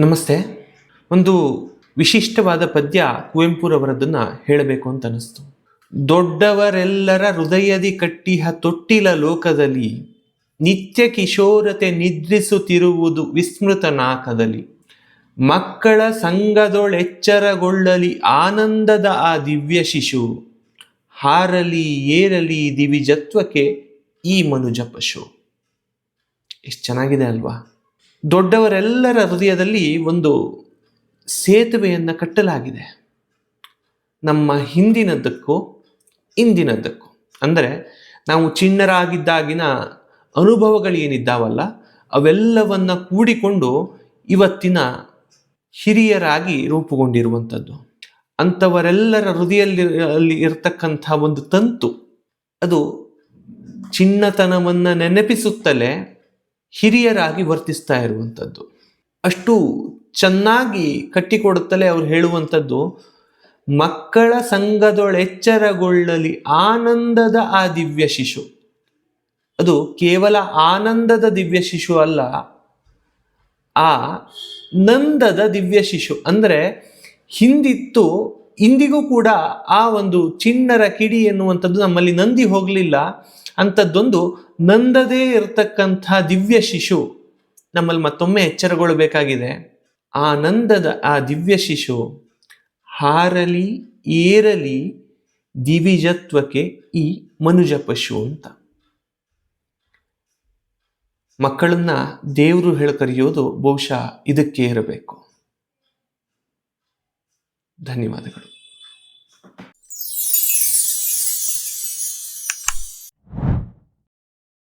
ನಮಸ್ತೆ. ಒಂದು ವಿಶಿಷ್ಟವಾದ ಪದ್ಯ ಕುವೆಂಪುರವರದನ್ನು ಹೇಳಬೇಕು ಅಂತ ಅನಿಸ್ತು ದೊಡ್ಡವರೆಲ್ಲರ ಹೃದಯದಿ ಕಟ್ಟಿಹ ತೊಟ್ಟಿಲ ಲೋಕದಲ್ಲಿ, ನಿತ್ಯ ಕಿಶೋರತೆ ನಿದ್ರಿಸುತ್ತಿರುವುದು ವಿಸ್ಮೃತ ನಾಕದಲ್ಲಿ. ಮಕ್ಕಳ ಸಂಘದೊಳೆಚ್ಚರಗೊಳ್ಳಲಿ ಆನಂದದ ಆ ದಿವ್ಯ ಶಿಶು, ಹಾರಲಿ ಏರಲಿ ದಿವಿಜತ್ವಕ್ಕೆ ಈ ಮನುಜ ಪಶು. ಎಷ್ಟು ಚೆನ್ನಾಗಿದೆ ಅಲ್ವಾ? ದೊಡ್ಡವರೆಲ್ಲರ ಹೃದಯದಲ್ಲಿ ಒಂದು ಸೇತುವೆಯನ್ನು ಕಟ್ಟಲಾಗಿದೆ. ನಮ್ಮ ಹಿಂದಿನದ್ದಕ್ಕೂ ಇಂದಿನದ್ದಕ್ಕೂ. ಅಂದರೆ ನಾವು ಚಿಣ್ಣರಾಗಿದ್ದಾಗಿನ ಅನುಭವಗಳೇನಿದ್ದಾವಲ್ಲ, ಅವೆಲ್ಲವನ್ನು ಕೂಡಿಕೊಂಡು ಇವತ್ತಿನ ಹಿರಿಯರಾಗಿ ರೂಪುಗೊಂಡಿರುವಂಥದ್ದು. ಅಂಥವರೆಲ್ಲರ ಹೃದಯಲ್ಲಿ ಅಲ್ಲಿ ಇರತಕ್ಕಂಥ ಒಂದು ತಂತು, ಅದು ಚಿನ್ನತನವನ್ನು ನೆನಪಿಸುತ್ತಲೇ ಹಿರಿಯರಾಗಿ ವರ್ತಿಸ್ತಾ ಇರುವಂಥದ್ದು. ಅಷ್ಟು ಚೆನ್ನಾಗಿ ಕಟ್ಟಿಕೊಡುತ್ತಲೇ ಅವ್ರು ಹೇಳುವಂಥದ್ದು, ಮಕ್ಕಳ ಸಂಘದೊಳೆಚ್ಚರಗೊಳ್ಳಲಿ ಆನಂದದ ಆ ದಿವ್ಯ ಶಿಶು. ಅದು ಕೇವಲ ಆನಂದದ ದಿವ್ಯ ಶಿಶು ಅಲ್ಲ, ಆ ನಂದದ ದಿವ್ಯ ಶಿಶು. ಅಂದರೆ ಹಿಂದಿತ್ತು ಇಂದಿಗೂ ಕೂಡ ಆ ಒಂದು ಚಿಣ್ಣರ ಕಿಡಿ ಎನ್ನುವಂಥದ್ದು ನಮ್ಮಲ್ಲಿ ನಂದಿ ಹೋಗಲಿಲ್ಲ. ಅಂಥದ್ದೊಂದು ನಂದದೇ ಇರತಕ್ಕಂಥ ದಿವ್ಯ ಶಿಶು ನಮ್ಮಲ್ಲಿ ಮತ್ತೊಮ್ಮೆ ಎಚ್ಚರಗೊಳ್ಳಬೇಕಾಗಿದೆ ಆ ನಂದದ, ಆ ದಿವ್ಯ ಶಿಶು ಹಾರಲಿ, ಏರಲಿ, ದಿವಿಜತ್ವಕ್ಕೆ ಈ ಮನುಜ ಪಶು ಅಂತ. ಮಕ್ಕಳನ್ನ ದೇವರು ಹೇಳಿ ಕರೆಯೋದು ಬಹುಶಃ ಇದಕ್ಕೆ ಇರಬೇಕು. ಧನ್ಯವಾದಗಳು.